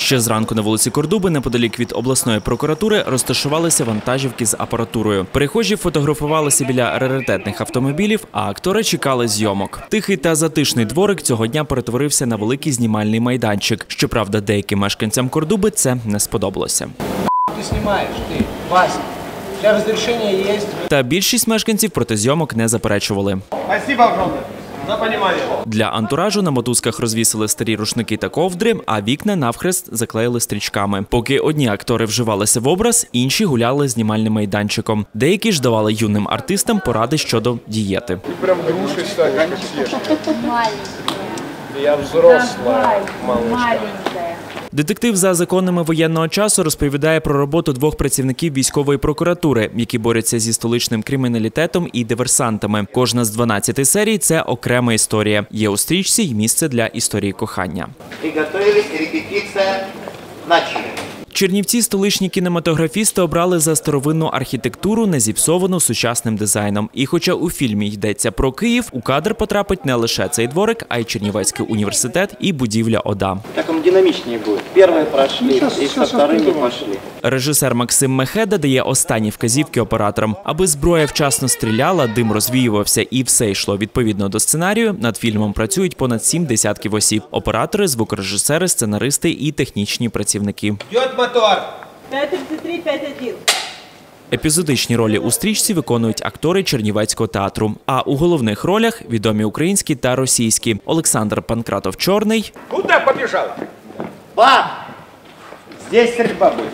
Ще зранку на вулиці Кордуби, неподалік від обласної прокуратури, розташувалися вантажівки з апаратурою. Перехожі фотографувалися біля раритетних автомобілів, а актори чекали зйомок. Тихий та затишний дворик цього дня перетворився на великий знімальний майданчик. Щоправда, деяким мешканцям Кордуби це не сподобалося. Ты снимаешь, ты, Вася. Тебя разрешение есть. Та більшість мешканців проти зйомок не заперечували. Спасибо огромное понимание. Для антуражу на мотузках розвісили старі рушники та ковдри, а вікна навхрест заклеїли стрічками. Поки одні актори вживалися в образ, інші гуляли знімальним майданчиком. Деякі ж давали юним артистам поради щодо дієти. Прям грушишься, как все. Я взросла малышка. Детектив за законами воєнного часу розповідає про роботу двох працівників військової прокуратури, які борються зі столичним криміналітетом і диверсантами. Кожна з 12 серій це окрема історія. Є у стрічці й місце для історії кохання. Приготовились, репетиція начали. Чернівці столичні кінематографісти обрали за старовинну архітектуру, не зіпсовану сучасним дизайном. І хоча у фільмі йдеться про Київ, у кадр потрапить не лише цей дворик, а й Чернівецький університет і будівля ОДА. Так он динамичнее будет. Первые прошли, и со вторыми пошли. Режисер Максим Мехеда дає останні вказівки операторам, аби зброя вчасно стріляла, дим розвіювався і все йшло відповідно до сценарію. Над фільмом працюють понад сім десятків осіб: оператори, звукорежисери, сценаристи і технічні працівники. Мотор. 533, 51. Епізодичні ролі у стрічці виконують актори Чернівецького театру. А у головних ролях відомі українські та російські Олександр Панкратов Чорний, Куда побежал? Пап! Здесь стрельба будет.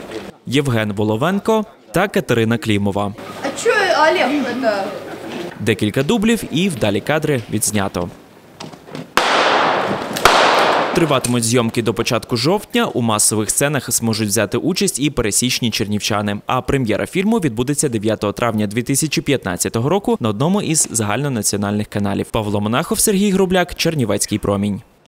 Євген Воловенко та Катерина Клімова. А чё Олег? Декілька дублів і вдалі кадри відзнято. Триватимуть зйомки до початку жовтня. У масових сценах зможуть взяти участь і пересічні чернівчани. А прем'єра фільму відбудеться 9 травня 2015 року на одному із загальнонаціональних каналів. Павло Монахов, Сергій Грубляк, Чернівецький промінь.